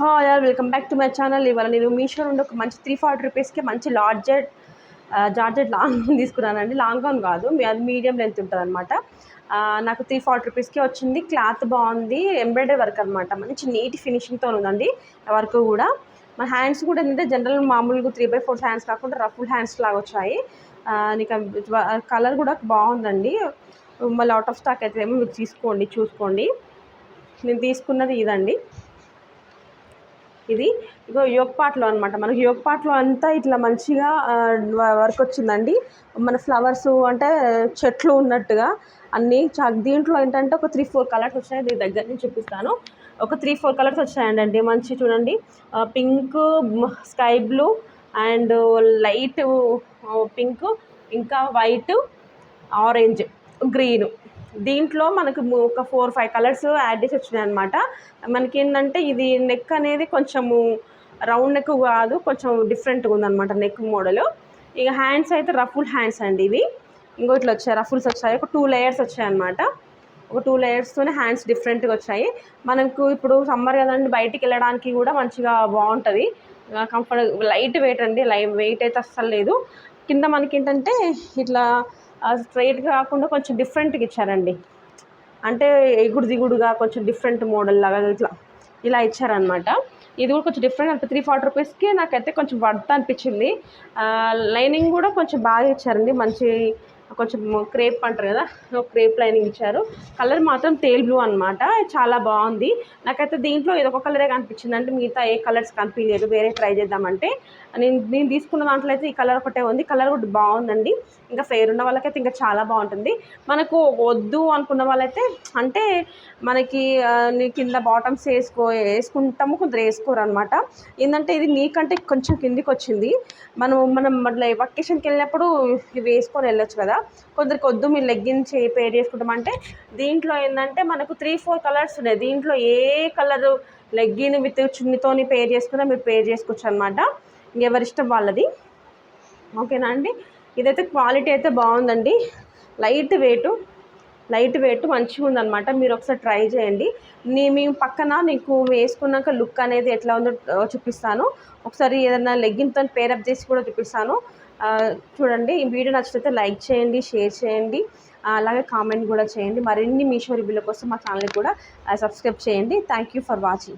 Hi welcome back to my channel ఇవాళ నేను మీషో నుండి ఒక మంచి త్రీ ఫార్టీ రూపీస్కి మంచి లార్జెట్ జార్జెట్ లాంగ్ గౌన్ తీసుకున్నానండి. లాంగ్ గౌన్ కాదు మీ- అది మీడియం లెంత్ ఉంటుంది అనమాట నాకు త్రీ ఫార్టీ రూపీస్కి వచ్చింది. క్లాత్ బాగుంది ఎంబ్రాయిడరీ వర్క్ అనమాట మంచి నీట్ ఫినిషింగ్తో ఉందండి వర్క్ కూడా. మన హ్యాండ్స్ కూడా ఏంటంటే జనరల్ మామూలుగా త్రీ బై ఫోర్ హ్యాండ్స్ కాకుండా రఫుల్ హ్యాండ్స్ లాగా వచ్చాయి. నీకు కలర్ కూడా బాగుందండి. మళ్ళీ అవుట్ ఆఫ్ స్టాక్ అయితే ఏమో మీరు తీసుకోండి చూసుకోండి. నేను తీసుకున్నది ఇదండి. ఇది. ఇగో యోగ అనమాట మనకి యోగ అంతా ఇట్లా మంచిగా వర్క్ వచ్చిందండి. మన ఫ్లవర్స్ అంటే చెట్లు ఉన్నట్టుగా అన్నీ చా దీంట్లో ఏంటంటే ఒక త్రీ ఫోర్ కలర్స్ వచ్చాయి దీని దగ్గర నుంచి చూపిస్తాను. ఒక త్రీ ఫోర్ కలర్స్ వచ్చాయండి. మంచి చూడండి. Pink sky blue and light pink ఇంకా వైట్ ఆరెంజ్ గ్రీన్. దీంట్లో మనకు ఒక ఫోర్ ఫైవ్ కలర్స్ యాడ్ చేసి వచ్చినాయి అనమాట మనకి ఏంటంటే ఇది నెక్ అనేది కొంచెము రౌండ్ నెక్ కాదు కొంచెం డిఫరెంట్గా ఉందన్నమాట నెక్ మోడల్ ఇక హ్యాండ్స్ అయితే రఫుల్ హ్యాండ్స్ అండి ఇవి. ఇంకో ఇట్లా వచ్చాయి రఫుల్స్ వచ్చాయి. ఒక టూ లేయర్స్ వచ్చాయి అనమాట ఒక టూ లేయర్స్తోనే హ్యాండ్స్ డిఫరెంట్గా వచ్చాయి. మనకు ఇప్పుడు సమ్మర్ కదండి బయటికి వెళ్ళడానికి కూడా మంచిగా బాగుంటుంది. కంఫర్ట్ లైట్ వెయిట్ అండి లై వెయిట్ అయితే అస్సలు లేదు. కింద మనకి ఏంటంటే ఇట్లా స్ట్రైట్గా కాకుండా కొంచెం డిఫరెంట్గా ఇచ్చారండి. అంటే ఎగుడు దిగుడుగా కొంచెం డిఫరెంట్ మోడల్ లాగా ఇట్లా ఇలా ఇచ్చారనమాట ఇది కూడా కొంచెం డిఫరెంట్ అంటే త్రీ ఫార్టీ రూపీస్కి నాకైతే కొంచెం వర్త్ అనిపించింది. లైనింగ్ కూడా కొంచెం బాగా ఇచ్చారండి. మంచి కొంచెం క్రేప్ అంటారు కదా క్రేప్ లైనింగ్ ఇచ్చారు. కలర్ మాత్రం తేల్ బ్లూ అనమాట చాలా బాగుంది. నాకైతే దీంట్లో ఏదో ఒక కలరే కనిపించింది అంటే మిగతా ఏ కలర్స్ కనిపించలేదు వేరే ట్రై చేద్దామంటే. నేను నేను తీసుకున్న దాంట్లో అయితే ఈ కలర్ ఒకటే ఉంది కలర్ కూడా బాగుందండి. ఇంకా ఫెయిర్ ఉన్న వాళ్ళకైతే ఇంకా చాలా బాగుంటుంది. మనకు వద్దు అనుకున్న వాళ్ళైతే అంటే మనకి నీ కింద బాటమ్స్ వేసుకో వేసుకుంటాము కొందరు వేసుకోరు అనమాట ఏంటంటే ఇది నీకంటే కొంచెం కిందికి వచ్చింది మనం మనం మళ్ళీ వెకేషన్కి వెళ్ళినప్పుడు ఇవి వేసుకొని వెళ్ళొచ్చు కదా. కొందరికి వద్దు మీరు లెగ్గిన్స్ పేర్ చేసుకుంటామంటే దీంట్లో ఏంటంటే మనకు త్రీ ఫోర్ కలర్స్ ఉన్నాయి. దీంట్లో ఏ కలరు లెగ్గిన్ విత్ చున్నీతోని పేర్ చేసుకున్నా మీరు పేర్ చేసుకోవచ్చు అనమాట ఎవరిష్టం వాళ్ళది. ఓకేనా అండి? ఇదైతే క్వాలిటీ అయితే బాగుందండి. లైట్ వెయిట్ లైట్ వెయిట్ మంచిగా ఉందన్నమాట. మీరు ఒకసారి ట్రై చేయండి. నీ మీ పక్కన నీకు వేసుకున్నాక లుక్ అనేది ఎట్లా ఉందో చూపిస్తాను. ఒకసారి ఏదైనా లెగ్గిన్తో పేరప్ చేసి కూడా చూపిస్తాను. చూడండి ఈ వీడియో నచ్చితే లైక్ చేయండి షేర్ చేయండి అలాగే కామెంట్ కూడా చేయండి. మరిన్ని మీషో రివ్యూల కోసం మా ఛానల్ కూడా సబ్స్క్రైబ్ చేయండి. Thank you for watching